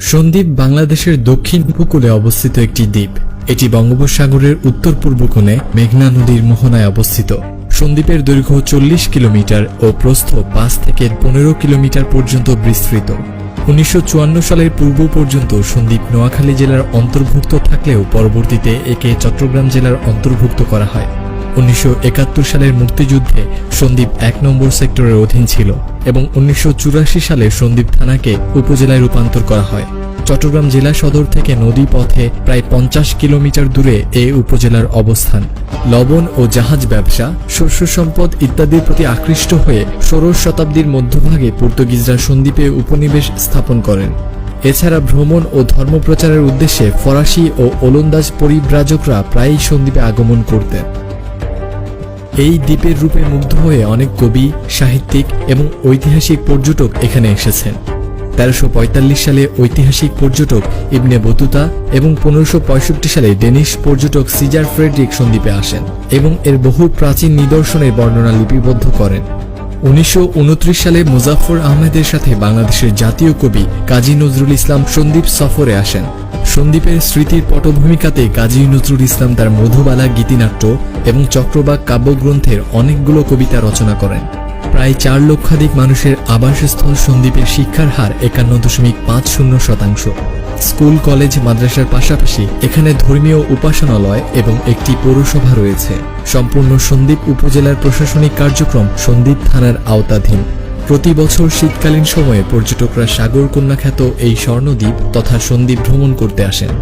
সন্দ্বীপ বাংলাদেশের দক্ষিণ উপকূলে অবস্থিত একটি দ্বীপ। এটি বঙ্গোপসাগরের উত্তর পূর্ব কোণে মেঘনা নদীর মোহনায় অবস্থিত। সন্দ্বীপের দৈর্ঘ্য চল্লিশ কিলোমিটার ও প্রস্থ পাঁচ থেকে পনেরো কিলোমিটার পর্যন্ত বিস্তৃত। উনিশশো চুয়ান্ন সালের পূর্ব পর্যন্ত সন্দ্বীপ নোয়াখালী জেলার অন্তর্ভুক্ত থাকলেও পরবর্তীতে একে চট্টগ্রাম জেলার অন্তর্ভুক্ত করা হয়। উনিশশো একাত্তর সালের মুক্তিযুদ্ধে সন্দ্বীপ এক নম্বর সেক্টরের অধীন ছিল এবং উনিশশো চুরাশি সালে সন্দ্বীপ থানাকে উপজেলায় রূপান্তর করা হয়। চট্টগ্রাম জেলা সদর থেকে নদী পথে প্রায় পঞ্চাশ কিলোমিটার দূরে এ উপজেলার অবস্থান। লবণ ও জাহাজ ব্যবসা, শস্য সম্পদ ইত্যাদির প্রতি আকৃষ্ট হয়ে ষোড়শ শতাব্দীর মধ্যভাগে পর্তুগিজরা সন্দ্বীপে উপনিবেশ স্থাপন করেন। এছাড়া ভ্রমণ ও ধর্মপ্রচারের উদ্দেশ্যে ফরাসি ও ওলন্দাজ পরিব্রাজকরা প্রায়ই সন্দ্বীপে আগমন করতেন। এই দ্বীপের রূপে মুগ্ধ হয়ে অনেক কবি, সাহিত্যিক এবং ঐতিহাসিক পর্যটক এখানে এসেছেন। তেরোশো সালে ঐতিহাসিক পর্যটক ইবনে বতুতা এবং পনেরোশো সালে ডেনিশ পর্যটক সিজার ফ্রেডরিক সন্দ্বীপে আসেন এবং এর বহু প্রাচীন নিদর্শনের বর্ণনা লিপিবদ্ধ করেন। উনিশশো উনত্রিশ সালে মুজাফর আহমেদের সাথে বাংলাদেশের জাতীয় কবি কাজী নজরুল ইসলাম সন্দ্বীপ সফরে আসেন। সন্দ্বীপের স্মৃতির পটভূমিকাতে কাজী নজরুল ইসলাম তার মধুবালা গীতিনাট্য এবং চক্রবাক কাব্যগ্রন্থের অনেকগুলো কবিতা রচনা করেন। প্রায় চার লক্ষাধিক মানুষের আবাসস্থল সন্দ্বীপের শিক্ষার হার একান্ন দশমিক পাঁচ শূন্য শতাংশ। স্কুল, কলেজ, মাদ্রাসার পাশাপাশি এখানে ধর্মীয় উপাসনালয় এবং একটি পৌরসভা রয়েছে। সম্পূর্ণ সন্দ্বীপ উপজেলার প্রশাসনিক কার্যক্রম সন্দ্বীপ থানার আওতাধীন। প্রতি বছর শীতকালীন সময়ে পর্যটকরা সাগর কন্যা খ্যাত এই স্বর্ণদ্বীপ তথা সন্দ্বীপ ভ্রমণ করতে আসেন।